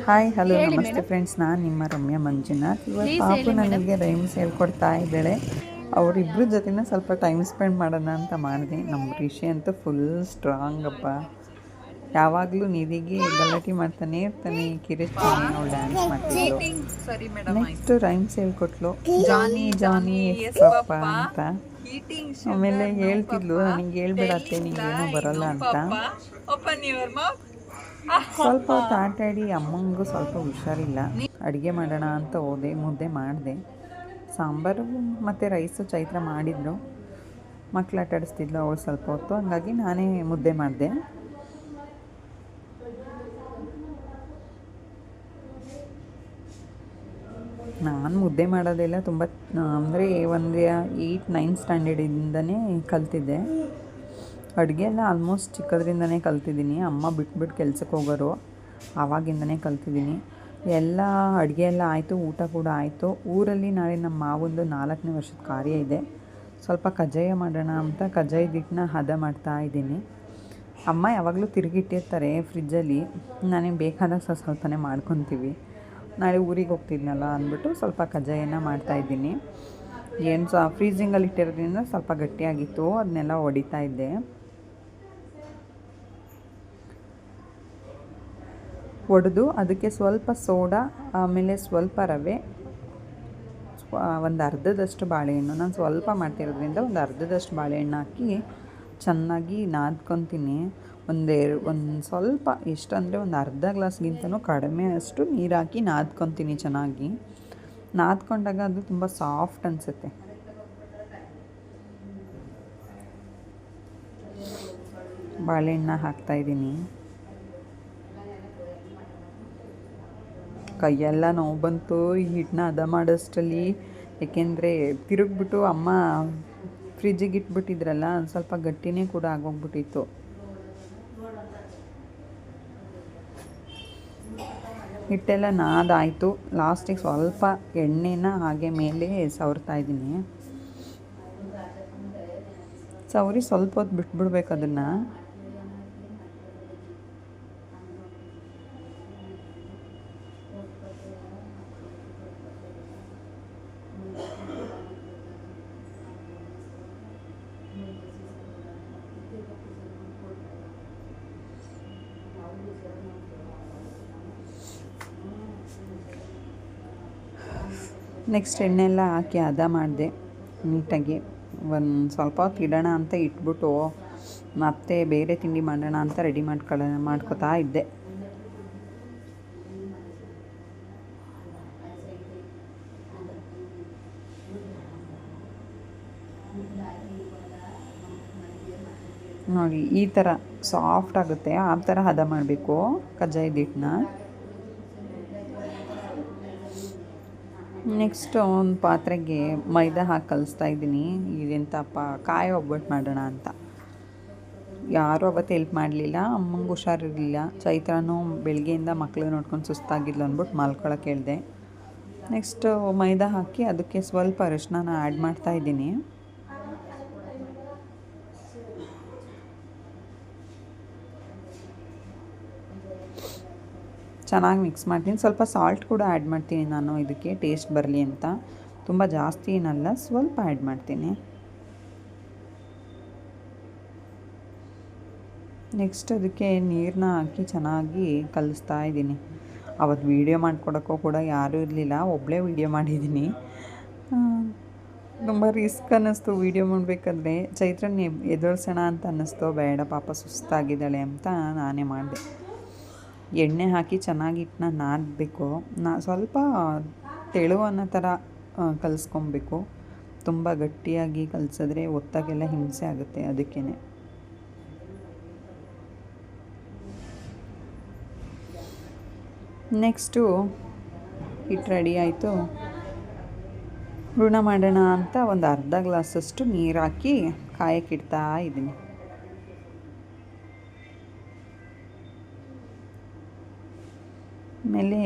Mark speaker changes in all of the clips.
Speaker 1: Hi hello ನಮಸ್ತೆ friends ನಾನು ನಿಮ್ಮ ರಮ್ಯಾ ಮಂಜುನಾಥ್ ಇವಾಗ ಪಾಪು ನನಗೆ ರೈಮ್ಸ್ ಹೇಳ್ಕೊಡ್ತಾ ಇದ್ದಾಳೆ. ಅವರಿಬ್ಬರ ಜೊತೆನ ಸ್ವಲ್ಪ ಟೈಮ್ ಸ್ಪೆಂಡ್ ಮಾಡೋಣ ಅಂತ ಮಾಡಿದೆ. ನಮ್ಮ ರಿಷಿ ಅಂತೂ ಫುಲ್ ಸ್ಟ್ರಾಂಗ್ ಅಪ್ಪ. ಯಾವಾಗಲೂ ನಿಧಿಗೆ ಗಲಾಟೆ ಮಾಡ್ತಾನೆ ಇರ್ತಾನೆ. ಕಿರಿಸ್ತಾನೆ ನಾವು ಡ್ಯಾನ್ಸ್ ಮಾಡ್ತಿದ್ಲು ನೆಕ್ಸ್ಟ್ ರೈಮ್ಸ್ ಹೇಳ್ಕೊಟ್ಲು. ಜಾನಿ ಜಾನಿ ಪಪ್ಪ ಅಂತ. ಆಮೇಲೆ ಹೇಳ್ತಿದ್ಲು ನನಗೆ ಹೇಳ್ಬಿಡತ್ತೆ ಏನೂ ಬರಲ್ಲ ಅಂತ. ಸ್ವಲ್ಪ ಹೊತ್ತು ಆಟಾಡಿ ಅಮ್ಮಂಗೂ ಸ್ವಲ್ಪ ಹುಷಾರಿಲ್ಲ. ಅಡುಗೆ ಮಾಡೋಣ ಅಂತ ಹೋದೆ, ಮುದ್ದೆ ಮಾಡಿದೆ. ಸಾಂಬಾರು ಮತ್ತು ರೈಸು ಚೈತ್ರ ಮಾಡಿದ್ರು. ಮಕ್ಳು ಆಟಾಡಿಸ್ತಿದ್ಲು ಅವಳು ಸ್ವಲ್ಪ ಹೊತ್ತು. ಹಂಗಾಗಿ ನಾನೇ ಮುದ್ದೆ ಮಾಡಿದೆ. ನಾನು ಮುದ್ದೆ ಮಾಡೋದೆಲ್ಲ ತುಂಬ, ಅಂದರೆ ಒಂದು ಏಯ್ಟ್ ನೈನ್ ಸ್ಟ್ಯಾಂಡರ್ಡಿಂದನೇ ಕಲ್ತಿದ್ದೆ. ಅಡುಗೆ ಎಲ್ಲ ಆಲ್ಮೋಸ್ಟ್ ಚಿಕ್ಕದ್ರಿಂದನೇ ಕಲ್ತಿದ್ದೀನಿ. ಅಮ್ಮ ಬಿಟ್ಬಿಟ್ಟು ಕೆಲ್ಸಕ್ಕೆ ಹೋಗೋರು ಆವಾಗಿಂದನೇ ಕಲ್ತಿದ್ದೀನಿ. ಎಲ್ಲ ಅಡುಗೆ ಎಲ್ಲ ಆಯಿತು, ಊಟ ಕೂಡ ಆಯಿತು. ಊರಲ್ಲಿ ನಾಳೆ ನಮ್ಮ ಮಾವೊಂದು ನಾಲ್ಕನೇ ವರ್ಷದ ಕಾರ್ಯ ಇದೆ. ಸ್ವಲ್ಪ ಕಜ್ಜಾಯ ಮಾಡೋಣ ಅಂತ ಕಜ್ಜಾಯ ಹಿಟ್ಟನ್ನ ಹದ ಮಾಡ್ತಾ ಇದ್ದೀನಿ. ಅಮ್ಮ ಯಾವಾಗಲೂ ತಿರುಗಿಟ್ಟಿರ್ತಾರೆ ಫ್ರಿಜ್ಜಲ್ಲಿ ನನಗೆ ಬೇಕಾದಾಗ ಸ್ವಲ್ಪ ಸ್ವಲ್ಪನೇ ಮಾಡ್ಕೊತೀವಿ. ನಾಳೆ ಊರಿಗೆ ಹೋಗ್ತಿದ್ನಲ್ಲ ಅಂದ್ಬಿಟ್ಟು ಸ್ವಲ್ಪ ಕಜ್ಜಾಯನ ಮಾಡ್ತಾಯಿದ್ದೀನಿ ಏನು ಸಹ ಫ್ರೀಸಿಂಗಲ್ಲಿ ಇಟ್ಟಿರೋದ್ರಿಂದ ಸ್ವಲ್ಪ ಗಟ್ಟಿಯಾಗಿತ್ತು, ಅದನ್ನೆಲ್ಲ ಹೊಡಿತಾ ಇದ್ದೆ. ಒಡೆದು ಅದಕ್ಕೆ ಸ್ವಲ್ಪ ಸೋಡಾ, ಆಮೇಲೆ ಸ್ವಲ್ಪ ರವೆ ಒಂದು ಅರ್ಧದಷ್ಟು ಬಾಳೆಹಣ್ಣು. ನಾನು ಸ್ವಲ್ಪ ಮಾಡ್ತಿರೋದ್ರಿಂದ ಒಂದು ಅರ್ಧದಷ್ಟು ಬಾಳೆಹಣ್ಣು ಹಾಕಿ ಚೆನ್ನಾಗಿ ನಾದ್ಕೊತೀನಿ. ಒಂದೆರಡು ಒಂದು ಸ್ವಲ್ಪ ಎಷ್ಟಂದರೆ ಒಂದು ಅರ್ಧ ಗ್ಲಾಸ್ಗಿಂತನೂ ಕಡಿಮೆ ಅಷ್ಟು ನೀರು ಹಾಕಿ ನಾದ್ಕೊತೀನಿ ಚೆನ್ನಾಗಿ. ನಾದ್ಕೊಂಡಾಗ ಅದು ತುಂಬ ಸಾಫ್ಟ್ ಅನಿಸುತ್ತೆ. ಬಾಳೆಹಣ್ಣ ಹಾಕ್ತಾಯಿದ್ದೀನಿ ಕೈಯೆಲ್ಲ ನೋವು ಬಂತು, ಈ ಹಿಟ್ಟನ್ನ ಹದ ಮಾಡೋಷ್ಟರಲ್ಲಿ. ಏಕೆಂದರೆ ತಿರುಗ್ಬಿಟ್ಟು ಅಮ್ಮ ಫ್ರಿಜ್ಜಿಗೆ ಇಟ್ಬಿಟ್ಟಿದ್ರಲ್ಲ ಸ್ವಲ್ಪ ಗಟ್ಟಿನೇ ಕೂಡ ಆಗೋಗ್ಬಿಟ್ಟಿತ್ತು. ಹಿಟ್ಟೆಲ್ಲ ನಾದಾಯಿತು. ಲಾಸ್ಟಿಗೆ ಸ್ವಲ್ಪ ಎಣ್ಣೆನ ಹಾಗೆ ಮೇಲೆ ಸವರ್ತಾ ಇದ್ದೀನಿ. ಸವರಿ ಸ್ವಲ್ಪ ಹೊತ್ತು ಬಿಟ್ಬಿಡ್ಬೇಕು ಅದನ್ನು. ನೆಕ್ಸ್ಟ್ ಎಣ್ಣೆ ಎಲ್ಲ ಹಾಕಿ ಹದ ಮಾಡಿದೆ ನೀಟಾಗಿ. ಒಂದು ಸ್ವಲ್ಪ ಹೊತ್ತು ಇಡೋಣ ಅಂತ ಇಟ್ಬಿಟ್ಟು ಮತ್ತೆ ಬೇರೆ ತಿಂಡಿ ಮಾಡೋಣ ಅಂತ ರೆಡಿ ಮಾಡ್ಕೊಳ್ಳೋ ಮಾಡ್ಕೋತಾ ಇದ್ದೆ. ನೋಡಿ, ಈ ಥರ ಸಾಫ್ಟ್ ಆಗುತ್ತೆ. ಆ ಥರ ಹದ ಮಾಡಬೇಕು ಕಜ್ಜಾಯದ ಹಿಟ್ಟನ್ನ ನೆಕ್ಸ್ಟ್ ಒಂದು ಪಾತ್ರೆಗೆ ಮೈದಾ ಹಾಕಿ ಕಲಿಸ್ತಾ ಇದ್ದೀನಿ. ಇದೆಂತಪ್ಪ ಕಾಯಿ ಒಬ್ಬಟ್ಟು ಮಾಡೋಣ ಅಂತ. ಯಾರೂ ಅವತ್ತು ಹೆಲ್ಪ್ ಮಾಡಲಿಲ್ಲ, ಅಮ್ಮಂಗೆ ಹುಷಾರಿರಲಿಲ್ಲ. ಚೈತ್ರನೂ ಬೆಳಗ್ಗೆಯಿಂದ ಮಕ್ಳು ನೋಡ್ಕೊಂಡು ಸುಸ್ತಾಗಿದ್ಲು ಅಂದ್ಬಿಟ್ಟು ಮಲ್ಕೊಳಕ್ಕೆ ಹೇಳಿದೆ. ನೆಕ್ಸ್ಟು ಮೈದಾ ಹಾಕಿ ಅದಕ್ಕೆ ಸ್ವಲ್ಪ ಅರಿಶಿನ ಆ್ಯಡ್ ಮಾಡ್ತಾ ಇದ್ದೀನಿ. ಚೆನ್ನಾಗಿ ಮಿಕ್ಸ್ ಮಾಡ್ತೀನಿ. ಸ್ವಲ್ಪ ಸಾಲ್ಟ್ ಕೂಡ ಆ್ಯಡ್ ಮಾಡ್ತೀನಿ ನಾನು. ಇದಕ್ಕೆ ಟೇಸ್ಟ್ ಬರಲಿ ಅಂತ. ತುಂಬ ಜಾಸ್ತಿ ಏನಲ್ಲ, ಸ್ವಲ್ಪ ಆ್ಯಡ್ ಮಾಡ್ತೀನಿ. ನೆಕ್ಸ್ಟ್ ಅದಕ್ಕೆ ನೀರನ್ನ ಹಾಕಿ ಚೆನ್ನಾಗಿ ಕಲಿಸ್ತಾ ಇದ್ದೀನಿ. ಅವತ್ತು ವೀಡಿಯೋ ಮಾಡ್ಕೊಡೋಕ್ಕೂ ಕೂಡ ಯಾರೂ ಇರಲಿಲ್ಲ. ಒಬ್ಬಳೇ ವೀಡಿಯೋ ಮಾಡಿದ್ದೀನಿ. ತುಂಬ ರಿಸ್ಕ್ ಅನ್ನಿಸ್ತು ವೀಡಿಯೋ ಮಾಡಬೇಕಾದ್ರೆ. ಚೈತ್ರನ ಎದುರಿಸೋಣ ಅಂತ ಅನ್ನಿಸ್ತು. ಬೇಡ, ಪಾಪ ಸುಸ್ತಾಗಿದ್ದಾಳೆ ಅಂತ ನಾನೇ ಮಾಡಿದೆ. ಎಣ್ಣೆ ಹಾಕಿ ಚೆನ್ನಾಗಿ ಹಿಟ್ಟನ್ನ ನಾದಬೇಕು ನಾ ಸ್ವಲ್ಪ ತೆಳು ಅನ್ನೋ ಥರ ಕಲಿಸ್ಕೊಬೇಕು. ತುಂಬ ಗಟ್ಟಿಯಾಗಿ ಕಲಿಸಿದ್ರೆ ಒತ್ತಾಗೆಲ್ಲ ಹಿಂಸೆ ಆಗುತ್ತೆ ಅದಕ್ಕೇ ನೆಕ್ಸ್ಟು ಹಿಟ್ಟು ರೆಡಿ ಆಯಿತು. ಹೂರ್ಣ ಮಾಡೋಣ ಅಂತ ಒಂದು ಅರ್ಧ ಗ್ಲಾಸಷ್ಟು ನೀರು ಹಾಕಿ ಕಾಯಕ್ಕಿಡ್ತಾ ಇದ್ದೀನಿ. ಆಮೇಲೆ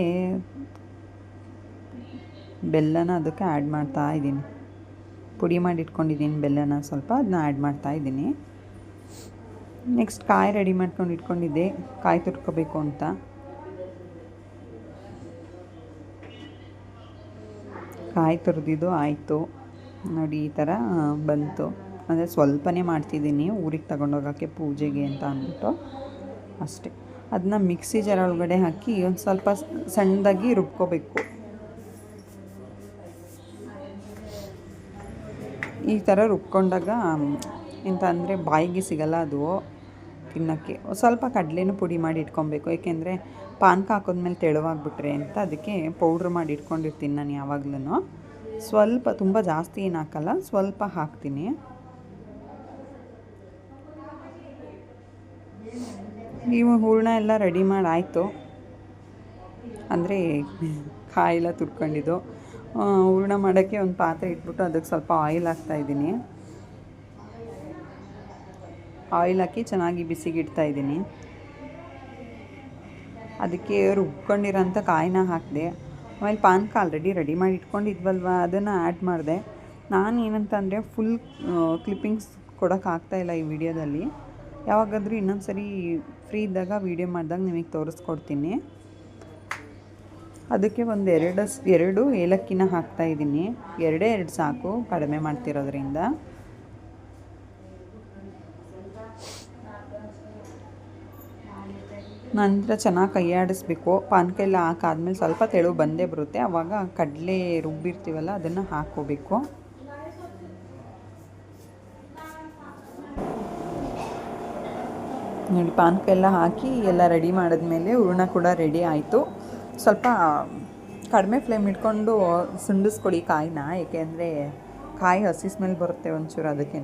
Speaker 1: ಬೆಲ್ಲನ ಅದಕ್ಕೆ ಆ್ಯಡ್ ಮಾಡ್ತಾ ಇದ್ದೀನಿ. ಪುಡಿ ಮಾಡಿ ಇಟ್ಕೊಂಡಿದ್ದೀನಿ ಬೆಲ್ಲನ ಸ್ವಲ್ಪ ಅದನ್ನ ಆ್ಯಡ್ ಮಾಡ್ತಾ ಇದ್ದೀನಿ. ನೆಕ್ಸ್ಟ್ ಕಾಯಿ ರೆಡಿ ಮಾಡ್ಕೊಂಡು ಇಟ್ಕೊಂಡಿದ್ದೆ. ಕಾಯಿ ತುರ್ಕೋಬೇಕು ಅಂತ. ಕಾಯಿ ತುರಿದಿದ್ದು ಆಯಿತು. ನೋಡಿ, ಈ ಥರ ಬಂತು. ಅಂದರೆ ಸ್ವಲ್ಪನೇ ಮಾಡ್ತಿದ್ದೀನಿ, ಊರಿಗೆ ತಗೊಂಡೋಗೋಕ್ಕೆ ಪೂಜೆಗೆ ಅಂತ ಅಂದ್ಬಿಟ್ಟು. ಅಷ್ಟೇ. ಅದನ್ನ ಮಿಕ್ಸಿ ಜಾರ್ ಒಳಗಡೆ ಹಾಕಿ ಒಂದು ಸ್ವಲ್ಪ ಸಣ್ಣದಾಗಿ ರುಬ್ಕೋಬೇಕು. ಈ ಥರ ರುಬ್ಕೊಂಡಾಗ, ಎಂತ ಅಂದರೆ ಬಾಯಿಗೆ ಸಿಗಲ್ಲ ಅದು ತಿನ್ನೋಕ್ಕೆ. ಸ್ವಲ್ಪ ಕಡಲೆನೂ ಪುಡಿ ಮಾಡಿ ಇಟ್ಕೊಬೇಕು. ಏಕೆಂದರೆ ಪಾನ್ಕ ಹಾಕಿದ್ಮೇಲೆ ತೆಳುವಾಗ್ಬಿಟ್ರೆ ಅಂತ ಅದಕ್ಕೆ ಪೌಡ್ರ್ ಮಾಡಿ ಇಟ್ಕೊಂಡಿರ್ತೀನಿ ನಾನು ಯಾವಾಗ್ಲೂ ಸ್ವಲ್ಪ, ತುಂಬ ಜಾಸ್ತಿ ಏನು ಹಾಕಲ್ಲ, ಸ್ವಲ್ಪ ಹಾಕ್ತೀನಿ. ನೀವು ಹೂರಣ ಎಲ್ಲ ರೆಡಿ ಮಾಡಿ, ಆಯಿತು. ಅಂದರೆ ಕಾಯೆಲ್ಲ ತುರ್ಕೊಂಡಿದ್ದು. ಹೂರಣ ಮಾಡೋಕ್ಕೆ ಒಂದು ಪಾತ್ರೆ ಇಟ್ಬಿಟ್ಟು ಅದಕ್ಕೆ ಸ್ವಲ್ಪ ಆಯಿಲ್ ಹಾಕ್ತಾಯಿದ್ದೀನಿ ಆಯಿಲ್ ಹಾಕಿ ಚೆನ್ನಾಗಿ ಬಿಸಿಗಿಡ್ತಾ ಇದ್ದೀನಿ. ಅದಕ್ಕೆ ರುಬ್ಕೊಂಡಿರೋಂಥ ಕಾಯಿನ ಹಾಕಿದೆ. ಆಮೇಲೆ ಪಾನ್ಕ ಆಲ್ರೆಡಿ ರೆಡಿ ಮಾಡಿ ಇಟ್ಕೊಂಡಿದ್ವಲ್ವ? ಅದನ್ನು ಆ್ಯಡ್ ಮಾಡಿದೆ. ನಾನು ಏನಂತ ಅಂದರೆ ಫುಲ್ ಕ್ಲಿಪ್ಪಿಂಗ್ಸ್ ಕೊಡೋಕ್ಕಾಗ್ತಾಯಿಲ್ಲ ಈ ವಿಡಿಯೋದಲ್ಲಿ ಯಾವಾಗಾದರೂ ಇನ್ನೊಂದು ಸರಿ ಫ್ರೀ ಇದ್ದಾಗ ವೀಡಿಯೋ ಮಾಡಿದಾಗ ನಿಮಗೆ ತೋರಿಸ್ಕೊಡ್ತೀನಿ. ಅದಕ್ಕೆ ಒಂದು ಎರಡು ಎರಡು ಏಲಕ್ಕಿನ ಹಾಕ್ತಾಯಿದ್ದೀನಿ ಎರಡೇ ಎರಡು ಸಾಕು ಕಡಿಮೆ ಮಾಡ್ತಿರೋದ್ರಿಂದ. ನಂತರ ಚೆನ್ನಾಗಿ ಕೈ ಆಡಿಸ್ಬೇಕು ಪಾನಕ ಎಲ್ಲ ಹಾಕಾದ್ಮೇಲೆ ಸ್ವಲ್ಪ ತೆಳು ಬಂದೇ ಬರುತ್ತೆ. ಆವಾಗ ಕಡಲೆ ರುಬ್ಬಿರ್ತೀವಲ್ಲ, ಅದನ್ನು ಹಾಕ್ಕೋಬೇಕು. ನೋಡಿ ಪಾನಕ ಎಲ್ಲ ಹಾಕಿ ಎಲ್ಲ ರೆಡಿ ಮಾಡಿದ್ಮೇಲೆ ಹೂರ್ಣ ಕೂಡ ರೆಡಿ ಆಯಿತು. ಸ್ವಲ್ಪ ಕಡಿಮೆ ಫ್ಲೇಮ್ ಇಟ್ಕೊಂಡು ಸುಂಡಿಸ್ಕೊಡಿ ಕಾಯಿನ ಏಕೆಂದರೆ ಕಾಯಿ ಹಸಿ ಸ್ಮೆಲ್ ಬರುತ್ತೆ ಒಂಚೂರು ಅದಕ್ಕೇ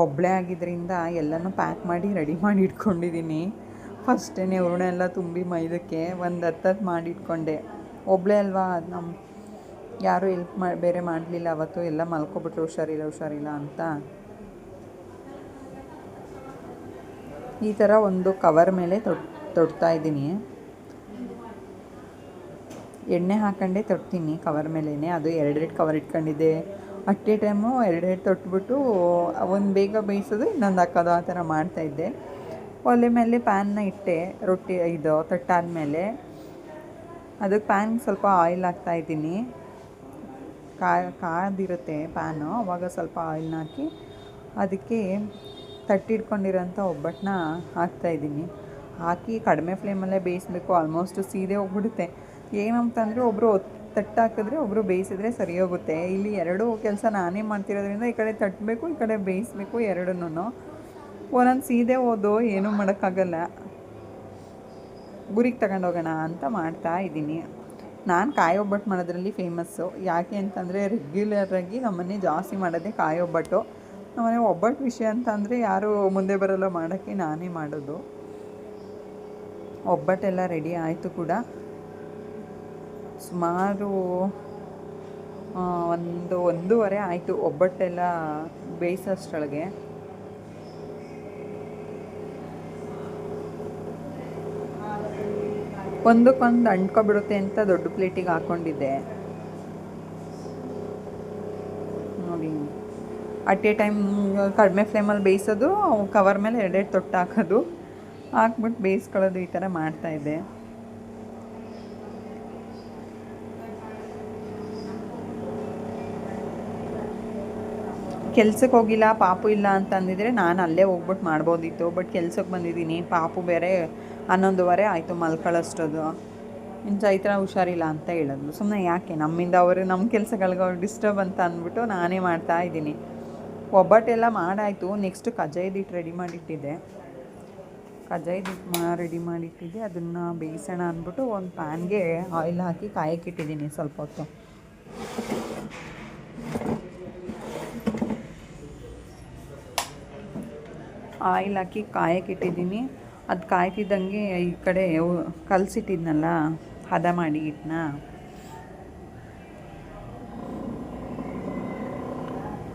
Speaker 1: ಒಬ್ಬಳೆ ಆಗಿದ್ದರಿಂದ ಎಲ್ಲನೂ ಪ್ಯಾಕ್ ಮಾಡಿ ರೆಡಿ ಮಾಡಿ ಇಟ್ಕೊಂಡಿದ್ದೀನಿ ಫಸ್ಟೇ ಹೂರ್ಣ ಎಲ್ಲ ತುಂಬಿ ಮೈದಕ್ಕೆ ಒಂದು ಹತ್ತತ್ತು ಮಾಡಿ ಇಟ್ಕೊಂಡೆ. ಒಬ್ಬಳೇ ಅಲ್ವಾ ನಮ್ಮ ಯಾರೂ ಎಲ್ಪ್ ಮಾಡಿ ಬೇರೆ ಮಾಡಲಿಲ್ಲ, ಅವತ್ತು ಎಲ್ಲ ಮಲ್ಕೊಬಿಟ್ರು, ಹುಷಾರಿಲ್ಲ ಹುಷಾರಿಲ್ಲ ಅಂತ. ಈ ಥರ ಒಂದು ಕವರ್ ಮೇಲೆ ತೊಟ್ ತೊಡ್ತಾ ಇದ್ದೀನಿ. ಎಣ್ಣೆ ಹಾಕೊಂಡೆ ತೊಡ್ತೀನಿ ಕವರ್ ಮೇಲೇ ಅದು ಎರಡೆರಡು ಕವರ್ ಇಟ್ಕೊಂಡಿದ್ದೆ. ಅಟ್ ಎ ಟೈಮು ಎರಡೆರಡು ತೊಟ್ಬಿಟ್ಟು, ಒಂದು ಬೇಗ ಬೇಯಿಸೋದು, ಇನ್ನೊಂದು ಹಾಕೋದು ಆ ಥರ ಮಾಡ್ತಾಯಿದ್ದೆ ಒಲೆ ಮೇಲೆ ಪ್ಯಾನ್ನ ಇಟ್ಟೆ, ರೊಟ್ಟಿ ಇದು ತಟ್ಟಾದಮೇಲೆ ಅದಕ್ಕೆ ಪ್ಯಾನ್ ಸ್ವಲ್ಪ ಆಯಿಲ್ ಹಾಕ್ತಾಯಿದ್ದೀನಿ ಕಾ, ಕಾದಿರುತ್ತೆ ಪ್ಯಾನು ಅವಾಗ ಸ್ವಲ್ಪ ಆಯಿಲ್ನ ಹಾಕಿ, ಅದಕ್ಕೆ ತಟ್ಟಿಟ್ಕೊಂಡಿರೋಂಥ ಒಬ್ಬಟ್ಟನ್ನ ಹಾಕ್ತಾಯಿದ್ದೀನಿ ಹಾಕಿ ಕಡಿಮೆ ಫ್ಲೇಮಲ್ಲೇ ಬೇಯಿಸ್ಬೇಕು, ಆಲ್ಮೋಸ್ಟ್ ಸೀದೆ ಹೋಗ್ಬಿಡುತ್ತೆ. ಏನಂತಂದರೆ ಒಬ್ಬರು ತಟ್ಟು ಹಾಕಿದ್ರೆ ಒಬ್ಬರು ಬೇಯಿಸಿದ್ರೆ ಸರಿ ಹೋಗುತ್ತೆ. ಇಲ್ಲಿ ಎರಡೂ ಕೆಲಸ ನಾನೇ ಮಾಡ್ತಿರೋದ್ರಿಂದ ಈ ಕಡೆ ತಟ್ಟಬೇಕು ಈ ಕಡೆ ಬೇಯಿಸ್ಬೇಕು ಎರಡನ್ನೂ. ಒಂದೊಂದು ಸೀದೆ ಹೋದು, ಏನೂ ಮಾಡೋಕ್ಕಾಗಲ್ಲ. ಗುರಿಗೆ ತಗೊಂಡೋಗೋಣ ಅಂತ ಮಾಡ್ತಾ ಇದ್ದೀನಿ. ನಾನು ಕಾಯಿ ಒಬ್ಬಟ್ಟು ಮಾಡೋದ್ರಲ್ಲಿ ಫೇಮಸ್ಸು ಯಾಕೆ ಅಂತಂದರೆ ರೆಗ್ಯುಲರಾಗಿ ನಮ್ಮನ್ನೇ ಜಾಸ್ತಿ ಮಾಡೋದೇ ಕಾಯಿ ಒಬ್ಬಟ್ಟು. ನಮ್ಮನೆ ಒಬ್ಬಟ್ಟು ವಿಷಯ ಅಂತ ಅಂದರೆ ಯಾರೂ ಮುಂದೆ ಬರೋಲ್ಲ ಮಾಡೋಕ್ಕೆ ನಾನೇ ಮಾಡೋದು. ಒಬ್ಬಟ್ಟೆಲ್ಲ ರೆಡಿ ಆಯಿತು ಕೂಡ. ಸುಮಾರು ಒಂದು ಒಂದೂವರೆ ಆಯಿತು ಒಬ್ಬಟ್ಟೆಲ್ಲ ಬೇಯಿಸೋಷ್ಟೊಳಗೆ ಒಂದಕ್ಕೊಂದು ಅಂಟ್ಕೊಬಿಡುತ್ತೆ ಅಂತ ದೊಡ್ಡ ಪ್ಲೇಟಿಗೆ ಹಾಕ್ಕೊಂಡಿದ್ದೆ ನೋಡಿ ಅಟ್ ಎ ಟೈಮ್ ಕಡಿಮೆ ಫ್ಲೇಮಲ್ಲಿ ಬೇಯಿಸೋದು ಕವರ್ ಮೇಲೆ ಎರಡೆರಡು ತೊಟ್ಟು ಹಾಕೋದು. ಹಾಕ್ಬಿಟ್ಟು ಬೇಯಿಸ್ಕೊಳ್ಳೋದು ಈ ಥರ ಮಾಡ್ತಾಯಿದ್ದೆ ಕೆಲ್ಸಕ್ಕೆ ಹೋಗಿಲ್ಲ, ಪಾಪು ಇಲ್ಲ ಅಂತ ಅಂದಿದ್ರೆ ನಾನು ಅಲ್ಲೇ ಹೋಗ್ಬಿಟ್ಟು ಮಾಡ್ಬೋದಿತ್ತು ಬಟ್ ಕೆಲ್ಸಕ್ಕೆ ಬಂದಿದ್ದೀನಿ. ಪಾಪು ಬೇರೆ ಹನ್ನೊಂದುವರೆ ಆಯಿತು ಮಲ್ಕೊಳ್ಳೋಷ್ಟದು. ಇನ್ನು ಚೈತ್ರ ಹುಷಾರಿಲ್ಲ ಅಂತ ಹೇಳೋದು ಸುಮ್ಮನೆ ಯಾಕೆ ನಮ್ಮಿಂದ ಅವರು ನಮ್ಮ ಕೆಲಸಗಳಿಗೆ ಅವ್ರು ಡಿಸ್ಟರ್ಬ್ ಅಂತ ಅಂದ್ಬಿಟ್ಟು ನಾನೇ ಮಾಡ್ತಾ ಇದ್ದೀನಿ. ಒಬ್ಬಟ್ಟೆಲ್ಲ ಮಾಡಾಯಿತು. Next ಕಜ್ಜಾಯದಿಟ್ಟು ready ಮಾಡಿಟ್ಟಿದ್ದೆ. ಕಜ್ಜಾಯದಿಟ್ಟು ಮಾ ರೆಡಿ ಮಾಡಿಟ್ಟಿದ್ದೆ. ಅದನ್ನು ಬೇಯಿಸೋಣ ಅಂದ್ಬಿಟ್ಟು ಒಂದು ಪ್ಯಾನ್ಗೆ ಆಯಿಲ್ ಹಾಕಿ ಕಾಯಕ್ಕಿಟ್ಟಿದ್ದೀನಿ ಸ್ವಲ್ಪ ಹೊತ್ತು. ಆಯಿಲ್ ಹಾಕಿ ಕಾಯಕ್ಕಿಟ್ಟಿದ್ದೀನಿ ಅದು ಕಾಯ್ತಿದ್ದಂಗೆ ಈ ಕಡೆ ಕಲಸಿಟ್ಟಿದ್ನಲ್ಲ, ಹದ ಮಾಡಿ ಹಿಟ್ಟನ್ನ.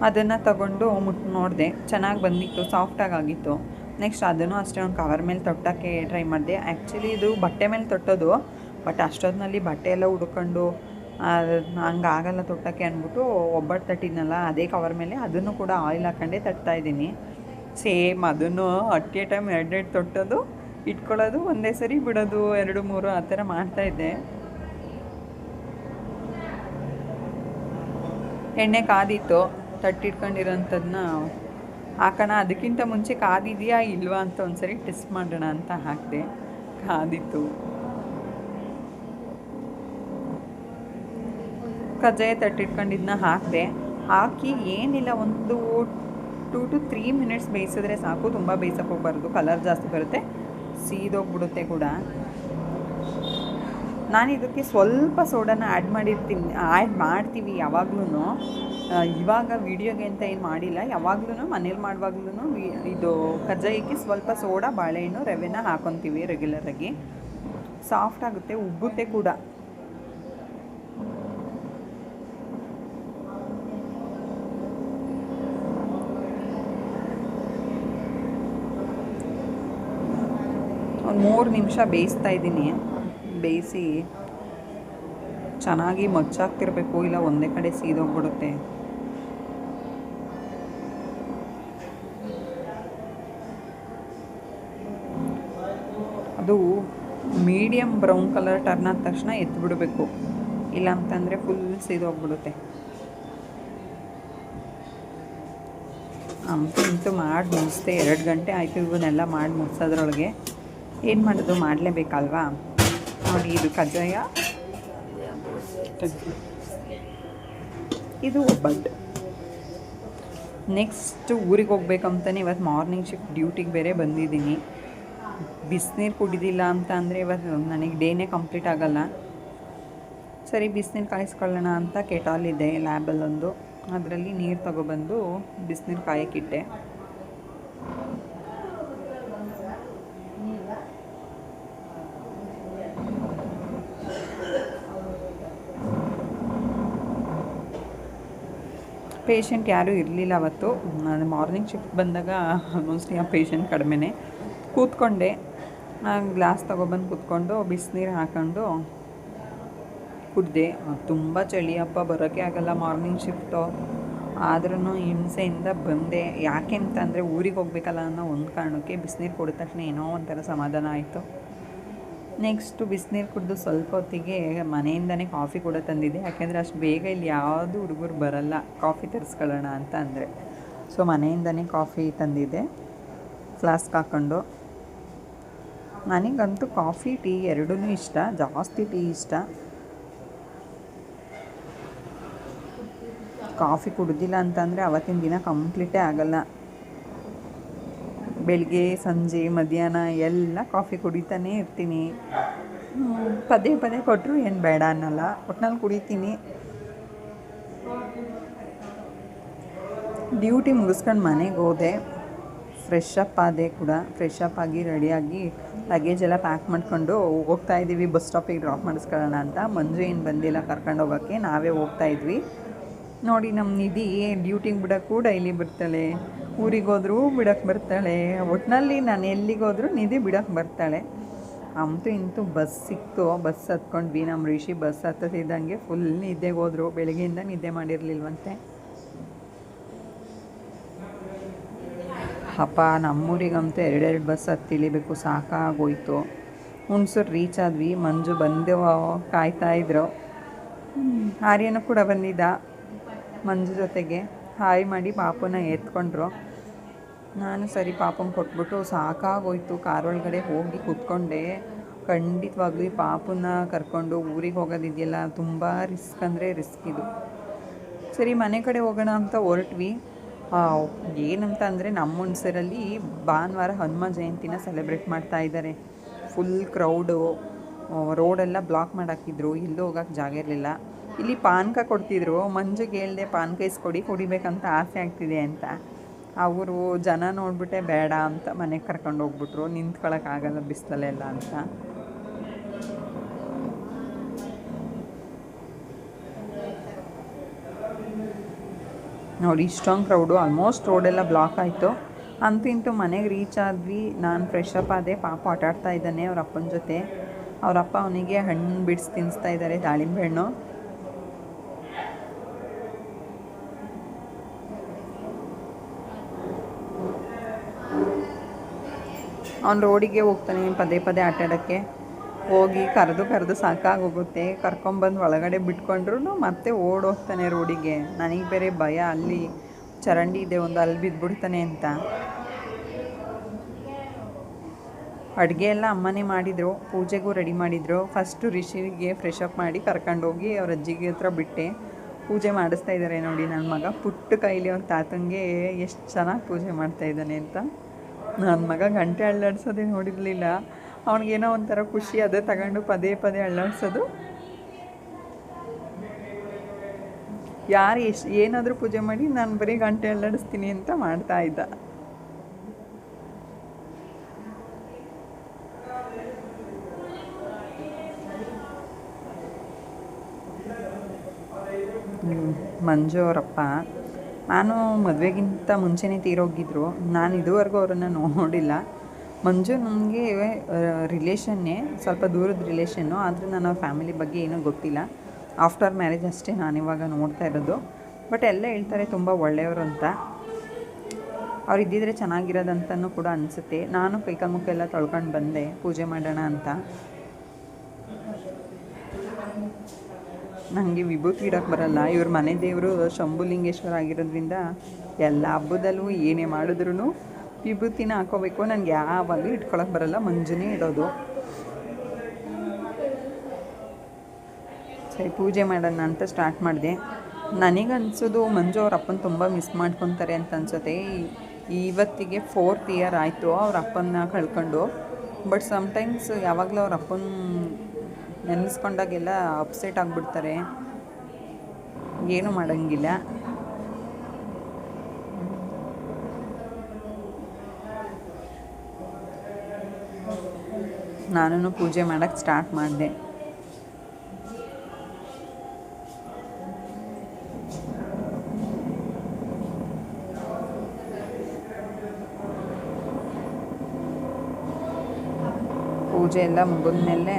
Speaker 1: ಅದನ್ನು ತಗೊಂಡು ಮುಟ್ಟು ನೋಡಿದೆ. ಚೆನ್ನಾಗಿ ಬಂದಿತ್ತು ಸಾಫ್ಟಾಗಿ ಆಗಿತ್ತು ನೆಕ್ಸ್ಟ್ ಅದನ್ನು ಅಷ್ಟೇ ಒಂದು ಕವರ್ ಮೇಲೆ ತೊಟ್ಟೋಕ್ಕೆ ಟ್ರೈ ಮಾಡಿದೆ. ಆ್ಯಕ್ಚುಲಿ ಇದು ಬಟ್ಟೆ ಮೇಲೆ ತೊಟ್ಟೋದು ಬಟ್ ಅಷ್ಟೊತ್ತಿನಲ್ಲಿ ಬಟ್ಟೆ ಎಲ್ಲ ಹುಡ್ಕೊಂಡು ಹಂಗೆ ಆಗಲ್ಲ ತೊಟ್ಟೋಕ್ಕೆ ಅಂದ್ಬಿಟ್ಟು ಒಬ್ಬಟ್ಟು ತಟ್ಟಿದ್ನಲ್ಲ, ಅದೇ ಕವರ್ ಮೇಲೆ ಅದನ್ನು ಕೂಡ ಆಯಿಲ್ ಹಾಕೊಂಡೇ ತಟ್ತಾ ಇದ್ದೀನಿ. ಸೇಮ್ ಅದನ್ನು ಅಟ್ ಎ ಟೈಮ್ ಎರಡೆರಡು ತೊಟ್ಟೋದು, ಇಟ್ಕೊಳ್ಳೋದು, ಒಂದೇ ಸರಿ ಬಿಡೋದು, ಎರಡು ಮೂರು ಆ ಥರ ಮಾಡ್ತಾಯಿದ್ದೆ ಎಣ್ಣೆ ಕಾದಿತ್ತು. ತಟ್ಟಿಟ್ಕೊಂಡಿರೋಂಥದ್ದನ್ನ ಹಾಕೋಣ. ಅದಕ್ಕಿಂತ ಮುಂಚೆ ಕಾದಿದೆಯಾ ಇಲ್ವಾ ಅಂತ ಒಂದ್ಸರಿ ಟೆಸ್ಟ್ ಮಾಡೋಣ ಅಂತ ಹಾಕಿದೆ. ಕಾದಿತ್ತು. ಕಜ್ಜಾಯ ತಟ್ಟಿಟ್ಕೊಂಡಿದ್ದನ್ನ ಹಾಕಿದೆ. ಹಾಕಿ ಏನಿಲ್ಲ, ಒಂದು ಟೂ ಟು ತ್ರೀ ಮಿನಿಟ್ಸ್ ಬೇಯಿಸಿದ್ರೆ ಸಾಕು. ತುಂಬ ಬೇಯಿಸೋಕೆ ಕಲರ್ ಜಾಸ್ತಿ ಬರುತ್ತೆ. ಸೀದೋಗ್ಬಿಡುತ್ತೆ ಕೂಡ. ನಾನು ಇದಕ್ಕೆ ಸ್ವಲ್ಪ ಸೋಡಾನ ಆ್ಯಡ್ ಮಾಡಿರ್ತೀನಿ ಆ್ಯಡ್ ಮಾಡ್ತೀವಿ ಯಾವಾಗ್ಲೂ ಇವಾಗ ವಿಡಿಯೋಗೆ ಅಂತ ಏನು ಮಾಡಿಲ್ಲ. ಯಾವಾಗ್ಲೂ ಮನೇಲಿ ಮಾಡುವಾಗ್ಲೂ ಇದು ಕಜ್ಜಾಯಕ್ಕೆ ಸ್ವಲ್ಪ ಸೋಡಾ, ಬಾಳೆಹಣ್ಣು, ರವೆನ ಹಾಕೊತೀವಿ ರೆಗ್ಯುಲರಾಗಿ ಸಾಫ್ಟ್ ಆಗುತ್ತೆ, ಉಬ್ಬುತ್ತೆ ಕೂಡ. ಒಂದು ಮೂರು ನಿಮಿಷ ಬೇಯಿಸ್ತಾ ಇದ್ದೀನಿ. ಬೇಯಿಸಿ ಚೆನ್ನಾಗಿ ಮಚ್ಚಾಗ್ತಿರ್ಬೇಕು ಇಲ್ಲ ಒಂದೇ ಕಡೆ ಸೀದೋಗ್ಬಿಡುತ್ತೆ. ಅದು ಮೀಡಿಯಮ್ ಬ್ರೌನ್ ಕಲರ್ ಟರ್ನ್ ಆದ ತಕ್ಷಣ ಎತ್ಬಿಡಬೇಕು. ಇಲ್ಲ ಅಂತಂದರೆ ಫುಲ್ ಸೀದೋಗ್ಬಿಡುತ್ತೆ ಅಂತೂ ಮಾಡಿ ಮುಗಿಸ್ದೆ, ಎರಡು ಗಂಟೆ ಆಯಿತು ಇವನ್ನೆಲ್ಲ ಮಾಡಿ ಮುಗಿಸೋದ್ರೊಳಗೆ. ಏನು ಮಾಡೋದು, ಮಾಡಲೇಬೇಕಲ್ವಾ? ನೋಡಿ ಇದು ಕಜ್ಜಾಯ. ಇದು ಒಬ್ಬಟ್ಟು. ನೆಕ್ಸ್ಟ್ ಊರಿಗೆ ಹೋಗ್ಬೇಕಂತಲೇ ಇವತ್ತು ಮಾರ್ನಿಂಗ್ ಶಿಫ್ಟ್ ಡ್ಯೂಟಿಗೆ ಬೇರೆ ಬಂದಿದ್ದೀನಿ. ಬಿಸಿನೀರು ಕುಡಿದಿಲ್ಲ ಅಂತ ಅಂದರೆ ಇವತ್ತು ನನಗೆ ಡೇನೇ ಕಂಪ್ಲೀಟ್ ಆಗೋಲ್ಲ. ಸರಿ, ಬಿಸಿನೀರು ಕಾಯಿಸ್ಕೊಳ್ಳೋಣ ಅಂತ ಕೆಟಾಲಿದೆ ಲ್ಯಾಬಲ್ಲೊಂದು. ಅದರಲ್ಲಿ ನೀರು ತಗೊಬಂದು ಬಿಸಿನೀರು ಕಾಯಕ್ಕಿಟ್ಟೆ. ಪೇಷಂಟ್ ಯಾರೂ ಇರಲಿಲ್ಲ ಅವತ್ತು. ನಾನು ಮಾರ್ನಿಂಗ್ ಶಿಫ್ಟ್ ಬಂದಾಗ ಆಲ್ಮೋಸ್ಟ್ ಆ ಪೇಷಂಟ್ ಕಡಿಮೆನೇ. ಕೂತ್ಕೊಂಡೆ. ಗ್ಲಾಸ್ ತೊಗೊಬಂದು ಕುತ್ಕೊಂಡು, ಬಿಸಿನೀರು ಹಾಕೊಂಡು ಕುಡಿದೆ. ತುಂಬ ಚಳಿ ಅಪ್ಪ ಬರೋಕ್ಕೆ ಆಗಲ್ಲ ಮಾರ್ನಿಂಗ್ ಶಿಫ್ಟು ಆದ್ರೂ ಹಿಂಸೆಯಿಂದ ಬಂದೆ. ಯಾಕೆ ಅಂತಂದರೆ ಊರಿಗೆ ಹೋಗ್ಬೇಕಲ್ಲ ಅನ್ನೋ ಒಂದು ಕಾರಣಕ್ಕೆ ಬಿಸಿನೀರು ಕುಡಿದ ತಕ್ಷಣ ಏನೋ ಒಂಥರ ಸಮಾಧಾನ ಆಯಿತು. ನೆಕ್ಸ್ಟು ಬಿಸಿನೀರು ಕುಡಿದು ಸ್ವಲ್ಪ ಹೊತ್ತಿಗೆ ಮನೆಯಿಂದನೇ ಕಾಫಿ ಕೂಡ ತಂದಿದ್ದೆ. ಯಾಕೆಂದರೆ ಅಷ್ಟು ಬೇಗ ಇಲ್ಲಿ ಯಾವುದು ಹುಡುಗರು ಬರಲ್ಲ. ಕಾಫಿ ತರಿಸ್ಕೊಳ್ಳೋಣ ಅಂತ ಅಂದರೆ. ಸೊ ಮನೆಯಿಂದನೇ ಕಾಫಿ ತಂದಿದ್ದೆ. ಫ್ಲಾಸ್ಕ್ ಹಾಕ್ಕೊಂಡು ನನಗಂತೂ ಕಾಫಿ, ಟೀ ಎರಡೂ ಇಷ್ಟ. ಜಾಸ್ತಿ ಟೀ ಇಷ್ಟ. ಕಾಫಿ ಕುಡ್ದಿಲ್ಲ ಅಂತಂದರೆ ಅವತ್ತಿನ ದಿನ ಕಂಪ್ಲೀಟೇ ಆಗಲ್ಲ. ಬೆಳಿಗ್ಗೆ, ಸಂಜೆ, ಮಧ್ಯಾಹ್ನ ಎಲ್ಲ ಕಾಫಿ ಕುಡಿತಾನೇ ಇರ್ತೀನಿ. ಪದೇ ಪದೇ ಕೊಟ್ಟರು ಏನು ಬೇಡ ಅನ್ನಲ್ಲ. ಒಟ್ನಲ್ಲಿ ಕುಡಿತೀನಿ. ಡ್ಯೂಟಿ ಮುಗಿಸ್ಕೊಂಡು ಮನೆಗೆ ಹೋದೆ. ಫ್ರೆಶ್ ಅಪ್ ಆದೆ ಕೂಡ, ಫ್ರೆಶ್ ಅಪ್ ಆಗಿ ರೆಡಿಯಾಗಿ ಲಗೇಜ್ ಎಲ್ಲ ಪ್ಯಾಕ್ ಮಾಡ್ಕೊಂಡು ಹೋಗ್ತಾ ಇದ್ದೀವಿ. ಬಸ್ ಸ್ಟಾಪಿಗೆ ಡ್ರಾಪ್ ಮಾಡಿಸ್ಕೊಳ್ಳೋಣ ಅಂತ. ಮಂಜು ಏನು ಬಂದಿಲ್ಲ ಕರ್ಕೊಂಡು ಹೋಗೋಕ್ಕೆ ನಾವೇ ಹೋಗ್ತಾ ಇದ್ವಿ. ನೋಡಿ ನಮ್ಮ ನಿಧಿ ಡ್ಯೂಟಿಗೆ ಬಿಡೋಕ್ಕೂ ಡೈಲಿ ಬರ್ತಾಳೆ. ಊರಿಗೆ ಹೋದ್ರೂ ಬಿಡೋಕ್ಕೆ ಬರ್ತಾಳೆ. ಒಟ್ಟಿನಲ್ಲಿ ನಾನು ಎಲ್ಲಿಗೆ ಹೋದ್ರೂ ನಿಧಿ ಬಿಡೋಕ್ಕೆ ಬರ್ತಾಳೆ. ಅಂತೂ ಇಂತೂ ಬಸ್ ಸಿಕ್ತು. ಬಸ್ ಹತ್ಕೊಂಡ್ವಿ. ನಮ್ಮ ಋಷಿ ಬಸ್ ಹತ್ತದಿದ್ದಂಗೆ ಫುಲ್ ನಿದ್ದೆಗೆ ಹೋದ್ರು. ಬೆಳಗ್ಗೆಯಿಂದ ನಿದ್ದೆ ಮಾಡಿರಲಿಲ್ವಂತೆ. ಅಪ್ಪ ನಮ್ಮೂರಿಗಂತೂ ಎರಡೆರಡು ಬಸ್ ಹತ್ತಿ ಇಳಿಬೇಕು ಸಾಕಾಗೋಯ್ತು. ಹುಣ್ಸೂರು ರೀಚ್ ಆದ್ವಿ ಮಂಜು ಬಂದೆವೋ ಕಾಯ್ತಾ ಇದ್ರು. ಹ್ಮ್, ಆರ್ಯನು ಕೂಡ ಬಂದಿದ್ದ ಮಂಜು ಜೊತೆಗೆ. ಹಾಯ್ ಮಾಡಿ ಪಾಪನ ಎತ್ಕೊಂಡ್ರು. ನಾನು ಸರಿ ಪಾಪನ ಕೊಟ್ಬಿಟ್ಟು ಸಾಕಾಗೋಯ್ತು ಕಾರ್ ಒಳಗಡೆ ಹೋಗಿ ಕೂತ್ಕೊಂಡೆ. ಖಂಡಿತವಾಗ್ಲೂ ಈ ಪಾಪನ ಕರ್ಕೊಂಡು ಊರಿಗೆ ಹೋಗೋದಿದೆಯಲ್ಲ ತುಂಬ ರಿಸ್ಕ್ ಅಂದರೆ ರಿಸ್ಕ್ ಇದು. ಸರಿ ಮನೆ ಕಡೆ ಹೋಗೋಣ ಅಂತ ಹೊರಟ್ವಿ. ಏನಂತ ಅಂದರೆ ನಮ್ಮ ಹುಣಸರಲ್ಲಿ ಭಾನುವಾರ ಹನುಮ ಜಯಂತಿನ ಸೆಲೆಬ್ರೇಟ್ ಮಾಡ್ತಾ ಇದ್ದಾರೆ ಫುಲ್ ಕ್ರೌಡು ರೋಡೆಲ್ಲ ಬ್ಲಾಕ್ ಮಾಡಾಕಿದ್ರು. ಇಲ್ಲೂ ಹೋಗೋಕ್ಕೆ ಜಾಗ ಇರಲಿಲ್ಲ. ಇಲ್ಲಿ ಪಾನಕ ಕೊಡ್ತಿದ್ರು. ಮಂಜುಗೆ ಹೇಳ್ದೆ, ಪಾನಕ ಇಸ್ಕೊಡಿ, ಕುಡಿಬೇಕಂತ ಆಸೆ ಆಗ್ತಿದೆ ಅಂತ. ಅವರು ಜನ ನೋಡ್ಬಿಟ್ಟೆ, ಬೇಡ ಅಂತ ಮನೆಗೆ ಕರ್ಕೊಂಡು ಹೋಗ್ಬಿಟ್ರು. ನಿಂತ್ಕೊಳ್ಳೋಕ್ಕಾಗಲ್ಲ ಬಿಸಿಲಲ್ಲೆಲ್ಲ ಅಂತ. ನೋಡಿ ಇಷ್ಟೊಂದು ಕ್ರೌಡು ಆಲ್ಮೋಸ್ಟ್ ರೋಡೆಲ್ಲ ಬ್ಲಾಕ್ ಆಯಿತು. ಅಂತೂ ಇಂತೂ ಮನೆಗೆ ರೀಚ್ ಆದ್ವಿ. ನಾನು ಫ್ರೆಶ್ ಅಪ್ ಆದೆ. ಪಾಪ ಆಟ ಆಡ್ತಾ ಇದ್ದಾನೆ ಅವ್ರ ಅಪ್ಪನ ಜೊತೆ. ಅವ್ರ ಅಪ್ಪ ಅವನಿಗೆ ಹಣ್ಣು ಬಿಡಿಸಿ ತಿನ್ನಿಸ್ತಾ ಇದ್ದಾರೆ ದಾಳಿಂಬೆ ಹಣ್ಣು. ಅವ್ನು ರೋಡಿಗೆ ಹೋಗ್ತಾನೆ, ಪದೇ ಪದೇ ಆಟ ಆಡೋಕ್ಕೆ. ಹೋಗಿ ಕರೆದು ಕರೆದು ಸಾಕಾಗೋಗುತ್ತೆ. ಕರ್ಕೊಂಬಂದು ಒಳಗಡೆ ಬಿಟ್ಕೊಂಡ್ರು ಮತ್ತೆ ಓಡೋಗ್ತಾನೆ ರೋಡಿಗೆ. ನನಗೆ ಬೇರೆ ಭಯ, ಅಲ್ಲಿ ಚರಂಡಿ ಇದೆ, ಒಂದು ಅಲ್ಲಿ ಬಿದ್ದುಬಿಡ್ತಾನೆ ಅಂತ. ಅಡುಗೆ ಎಲ್ಲ ಅಮ್ಮನೇ ಮಾಡಿದರು, ಪೂಜೆಗೂ ರೆಡಿ ಮಾಡಿದರು. ಫಸ್ಟು ರಿಷಿಗೆ ಫ್ರೆಶ್ ಅಪ್ ಮಾಡಿ ಕರ್ಕೊಂಡೋಗಿ ಅವ್ರ ಅಜ್ಜಿಗೆ ಹತ್ರ ಬಿಟ್ಟೆ. ಪೂಜೆ ಮಾಡಿಸ್ತಾ ಇದ್ದಾರೆ ನೋಡಿ ನನ್ನ ಮಗ. ಪುಟ್ಟ ಕೈಲಿ ಅವ್ರ ತಾತಂಗೆ ಎಷ್ಟು ಚೆನ್ನಾಗಿ ಪೂಜೆ ಮಾಡ್ತಾ ಇದ್ದಾನೆ ಅಂತ. ನನ್ನ ಮಗ ಗಂಟೆ ಅಳ್ಳಾಡ್ಸೋದೇ ನೋಡಿರಲಿಲ್ಲ. ಅವ್ನಿಗೇನೋ ಒಂಥರ ಖುಷಿ ಅದೇ ತಗೊಂಡು ಪದೇ ಪದೇ ಅಳ್ಳಾಡ್ಸೋದು. ಯಾರು ಎಷ್ಟು ಏನಾದರೂ ಪೂಜೆ ಮಾಡಿ ನಾನು ಬರೀ ಗಂಟೆ ಅಲ್ಲಾಡಿಸ್ತೀನಿ ಅಂತ ಮಾಡ್ತಾ ಇದ್ದ. ಮಂಜು ಅವರಪ್ಪ, ನಾನು ಮದುವೆಗಿಂತ ಮುಂಚೆನೇ ತೀರೋಗಿದ್ರು. ನಾನು ಇದುವರೆಗೂ ಅವರನ್ನು ನೋಡಿಲ್ಲ. ಮಂಜು ನನಗೆ ರಿಲೇಷನ್ನೇ ಸ್ವಲ್ಪ ದೂರದ ರಿಲೇಷನ್ನು ಆದರೆ ನನ್ನ ಫ್ಯಾಮಿಲಿ ಬಗ್ಗೆ ಏನೂ ಗೊತ್ತಿಲ್ಲ. ಆಫ್ಟರ್ ಮ್ಯಾರೇಜ್ ಅಷ್ಟೇ ನಾನಿವಾಗ ನೋಡ್ತಾ ಇರೋದು. ಬಟ್ ಎಲ್ಲ ಹೇಳ್ತಾರೆ ತುಂಬ ಒಳ್ಳೆಯವರು ಅಂತ. ಅವ್ರು ಇದ್ದಿದ್ರೆ ಚೆನ್ನಾಗಿರೋದಂತನೂ ಕೂಡ ಅನಿಸುತ್ತೆ. ನಾನು ಕೈಕಾಲು ಮುಖ ಎಲ್ಲ ತೊಳ್ಕೊಂಡು ಬಂದೆ, ಪೂಜೆ ಮಾಡೋಣ ಅಂತ. ನನಗೆ ವಿಭೂತಿ ಇಡೋಕ್ಕೆ ಬರಲ್ಲ. ಇವ್ರ ಮನೆ ದೇವರು ಶಂಭುಲಿಂಗೇಶ್ವರ ಆಗಿರೋದ್ರಿಂದ ಎಲ್ಲ ಹಬ್ಬದಲ್ಲೂ ಏನೇ ಮಾಡಿದ್ರು ವಿಭೂತಿನ ಹಾಕೋಬೇಕು. ನನಗೆ ಯಾವಾಗಲೂ ಇಟ್ಕೊಳಕ್ಕೆ ಬರಲ್ಲ, ಮಂಜುನೇ ಇಡೋದು. ಸರಿ, ಪೂಜೆ ಮಾಡೋಣ ಅಂತ ಸ್ಟಾರ್ಟ್ ಮಾಡಿದೆ. ನನಗೆ ಅನ್ಸೋದು ಮಂಜು ಅವ್ರ ಅಪ್ಪನ ತುಂಬ ಮಿಸ್ ಮಾಡ್ಕೊತಾರೆ ಅಂತ ಅನ್ಸುತ್ತೆ. ಇವತ್ತಿಗೆ ಫೋರ್ತ್ ಇಯರ್ ಆಯಿತು ಅವ್ರ ಅಪ್ಪನ ಕಳ್ಕೊಂಡು. ಬಟ್ ಸಮಟೈಮ್ಸ್ ಯಾವಾಗಲೂ ಅವ್ರ ಅಪ್ಪನ ನೆನೆಸ್ಕೊಂಡಾಗೆಲ್ಲ ಅಪ್ಸೆಟ್ ಆಗಿಬಿಡ್ತಾರೆ. ಏನೂ ಮಾಡೋಂಗಿಲ್ಲ. ನಾನು ಪೂಜೆ ಮಾಡೋಕ್ಕೆ ಸ್ಟಾರ್ಟ್ ಮಾಡಿದೆ. ಪೂಜೆ ಎಲ್ಲ ಮುಗಿದ್ಮೇಲೆ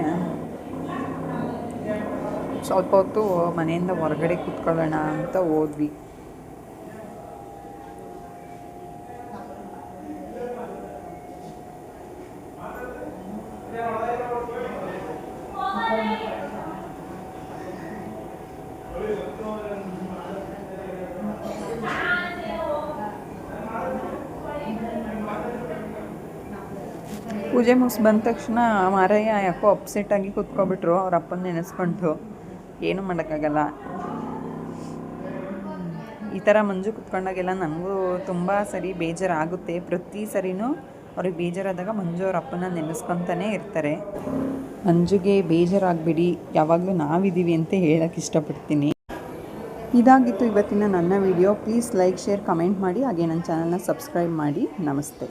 Speaker 1: ಸ್ವಲ್ಪ ಹೊತ್ತು ಮನೆಯಿಂದ ಹೊರಗಡೆ ಕೂತ್ಕೊಳ್ಳೋಣ ಅಂತ ಹೋದ್ವಿ. ಪೂಜೆ ಮುಗಿಸ್ ಬಂದ ತಕ್ಷಣ ಮಾರಯ್ಯ ಯಾಕೋ ಅಪ್ಸೆಟ್ ಆಗಿ ಕೂತ್ಕೊಬಿಟ್ರು, ಅವ್ರ ಅಪ್ಪನ ನೆನೆಸ್ಕೊಂಡು ಏನು ಮಾಡೋಕ್ಕಾಗಲ್ಲ. ಈ ಥರ ಮಂಜು ಕುತ್ಕೊಂಡಾಗೆಲ್ಲ ನನಗೂ ತುಂಬ ಸರಿ ಬೇಜಾರಾಗುತ್ತೆ. ಪ್ರತಿ ಸರಿನೂ ಅವ್ರಿಗೆ ಬೇಜಾರಾದಾಗ ಮಂಜು ಅವ್ರ ಅಪ್ಪನ ನೆನೆಸ್ಕೊತಾನೆ ಇರ್ತಾರೆ. ಮಂಜುಗೆ ಬೇಜಾರಾಗಬೇಡಿ, ಯಾವಾಗಲೂ ನಾವಿದ್ದೀವಿ ಅಂತ ಹೇಳಕ್ಕೆ ಇಷ್ಟಪಡ್ತೀನಿ. ಇದಾಗಿತ್ತು ಇವತ್ತಿನ ನನ್ನ video. Please like, share, comment ಮಾಡಿ. ಹಾಗೆ ನನ್ನ ಚಾನಲ್ನ ಸಬ್ಸ್ಕ್ರೈಬ್ ಮಾಡಿ. ನಮಸ್ತೆ.